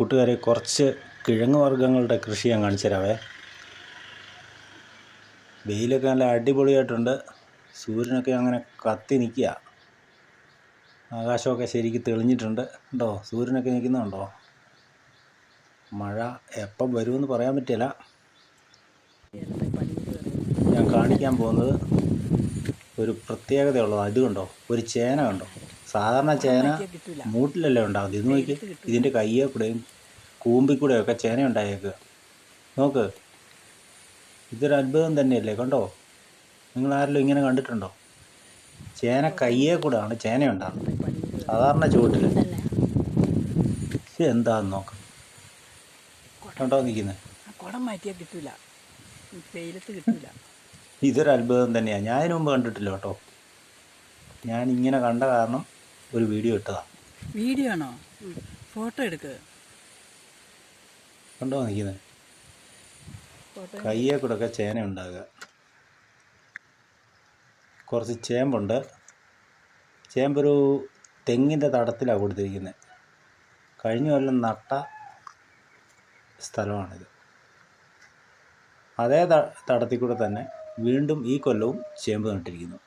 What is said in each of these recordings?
കൂട്ടുകാരെ കുറച്ച് കിഴങ്ങ് വർഗങ്ങളുടെ കൃഷി ഞാൻ കാണിച്ചു തരാവേ വെയിലൊക്കെ നല്ല അടിപൊളിയായിട്ടുണ്ട്. സൂര്യനൊക്കെ അങ്ങനെ കത്തി നിൽക്കുക. ആകാശമൊക്കെ ശരിക്ക് തെളിഞ്ഞിട്ടുണ്ട്. ഉണ്ടോ? സൂര്യനൊക്കെ നിൽക്കുന്നുണ്ടോ? മഴ എപ്പം വരുമെന്ന് പറയാൻ പറ്റില്ല. ഞാൻ കാണിക്കാൻ പോകുന്നത് ഒരു പ്രത്യേകതയുള്ളതാണ്. ഇത് കണ്ടോ? ഒരു ചേന കണ്ടോ? സാധാരണ ചേന മൂട്ടിലല്ലേ ഉണ്ടാകുന്നത് ഇത് നോക്കി ഇതിന്റെ കയ്യെ കൂടെയും കൂമ്പിൽ കൂടെയൊക്കെ ചേന ഉണ്ടായേക്കുക നോക്ക് ഇതൊരു അത്ഭുതം തന്നെയല്ലേ? കണ്ടോ? നിങ്ങൾ ആരെങ്കിലും ഇങ്ങനെ കണ്ടിട്ടുണ്ടോ? ചേന കയ്യെ കൂടെയാണ് ചേന ഉണ്ടാകുന്നത് സാധാരണ ചുവട്ടിൽ ഇത് എന്താന്ന് നോക്ക്. കണ്ടോ നിൽക്കുന്നത് കുടം മാറ്റിയാൽ കിട്ടൂല. വെയിലത്ത് കിട്ടൂല. ഇതൊരു അത്ഭുതം തന്നെയാണ് ഞാൻ ഇതിനു മുമ്പ് കണ്ടിട്ടില്ല കേട്ടോ. ഞാൻ ഇങ്ങനെ കണ്ട കാരണം ഒരു വീഡിയോ ഇട്ടതാ. വീഡിയോ ആണോ? ഫോട്ടോ എടുക്ക്. കണ്ടോ നിൽക്കുന്നത് കയ്യെ കൂടെ ഒക്കെ ചേന ഉണ്ടാകുക. കുറച്ച് ചേമ്പുണ്ട്. ചേമ്പൊരു തെങ്ങിന്റെ തടത്തിലാണ് കൊടുത്തിരിക്കുന്നത് കഴിഞ്ഞ കൊല്ലം നട്ട സ്ഥലമാണിത്. അതേ തടത്തിൽ കൂടെ തന്നെ വീണ്ടും ഈ കൊല്ലവും ചേമ്പ് നട്ടിരിക്കുന്നു.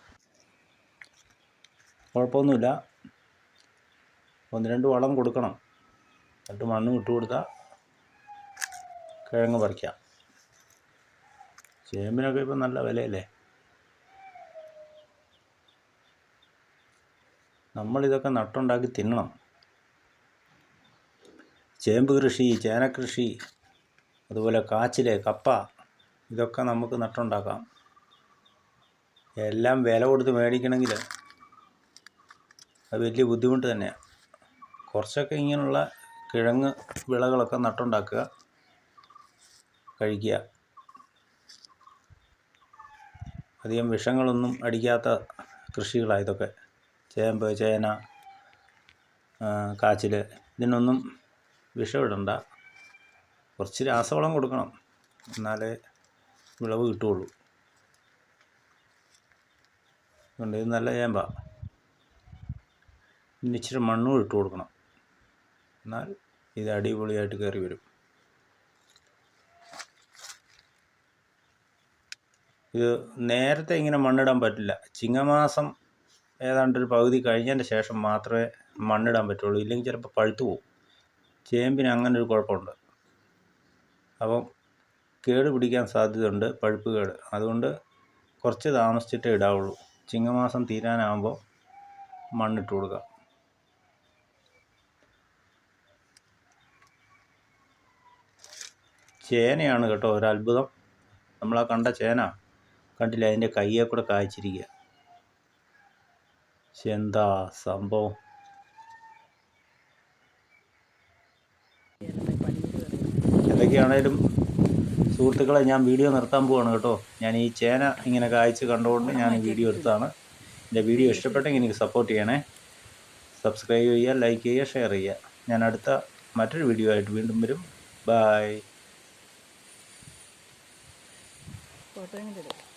കുഴപ്പമൊന്നുമില്ല. ഒന്ന് രണ്ട് വളം കൊടുക്കണം. എന്നിട്ട് മണ്ണ് ഇട്ട് കൊടുത്താൽ കിഴങ്ങ് പറിക്കാം. ചേമ്പിനൊക്കെ ഇപ്പം നല്ല വിലയല്ലേ? നമ്മളിതൊക്കെ നട്ടുണ്ടാക്കി തിന്നണം. ചേമ്പ് കൃഷി ചേനക്കൃഷി അതുപോലെ കാച്ചിൽ കപ്പ ഇതൊക്കെ നമുക്ക് നട്ടുണ്ടാക്കാം. എല്ലാം വില കൊടുത്ത് മേടിക്കണമെങ്കിൽ അത് വലിയ ബുദ്ധിമുട്ട് തന്നെയാണ് കുറച്ചൊക്കെ ഇങ്ങനെയുള്ള കിഴങ്ങ് വിളകളൊക്കെ നട്ടുണ്ടാക്കുക കഴിക്കുക. അധികം വിഷങ്ങളൊന്നും അടിക്കാത്ത കൃഷികളാണ് ഇതൊക്കെ. ചേമ്പ് ചേന കാച്ചിൽ ഇതിനൊന്നും വിഷമിടണ്ട. കുറച്ച് രാസവളം കൊടുക്കണം എന്നാലേ വിളവ് കിട്ടുകയുള്ളൂ. അതുകൊണ്ട് ഇത് നല്ല ചേമ്പ. ഇന്നിച്ചിരി മണ്ണും ഇട്ട് കൊടുക്കണം. എന്നാൽ ഇത് അടിപൊളിയായിട്ട് കയറി വരും. ഇത് നേരത്തെ ഇങ്ങനെ മണ്ണിടാൻ പറ്റില്ല. ചിങ്ങമാസം ഏതാണ്ട് ഒരു പകുതി കഴിഞ്ഞതിന്റെ ശേഷം മാത്രമേ മണ്ണിടാൻ പറ്റുള്ളൂ. ഇല്ലെങ്കിൽ ചിലപ്പോൾ പഴുത്തു പോകും ചേമ്പിന് അങ്ങനെ ഒരു കുഴപ്പമുണ്ട്. അപ്പം കേട് പിടിക്കാൻ സാധ്യതയുണ്ട്. പഴുപ്പ് കേട്. അതുകൊണ്ട് കുറച്ച് താമസിച്ചിട്ടേ ഇടാവുള്ളൂ. ചിങ്ങമാസം തീരാനാകുമ്പോൾ മണ്ണിട്ട് കൊടുക്കുക ചേനയാണ് കേട്ടോ ഒരു അത്ഭുതം നമ്മളാ കണ്ട ചേന കണ്ടില്ല? അതിന്റെ കയ്യെ കൂടെ കായ്ച്ചിരിക്കുക പക്ഷെ എന്താ സംഭവം? എന്തൊക്കെയാണേലും സുഹൃത്തുക്കളെ ഞാൻ വീഡിയോ നിർത്താൻ പോവാണ് കേട്ടോ. ഞാൻ ഈ ചേന ഇങ്ങനെ കായ്ച്ച് കണ്ടുകൊണ്ട് ഞാൻ വീഡിയോ എടുത്താണ്. എന്റെ വീഡിയോ ഇഷ്ടപ്പെട്ടെങ്കിൽ എനിക്ക് സപ്പോർട്ട് ചെയ്യണേ. സബ്സ്ക്രൈബ് ചെയ്യുക ലൈക്ക് ചെയ്യുക ഷെയർ ചെയ്യുക. ഞാൻ അടുത്ത മറ്റൊരു വീഡിയോ ആയിട്ട് വീണ്ടും വരും. ബായ് എങ്ങനെ എടുക്കും.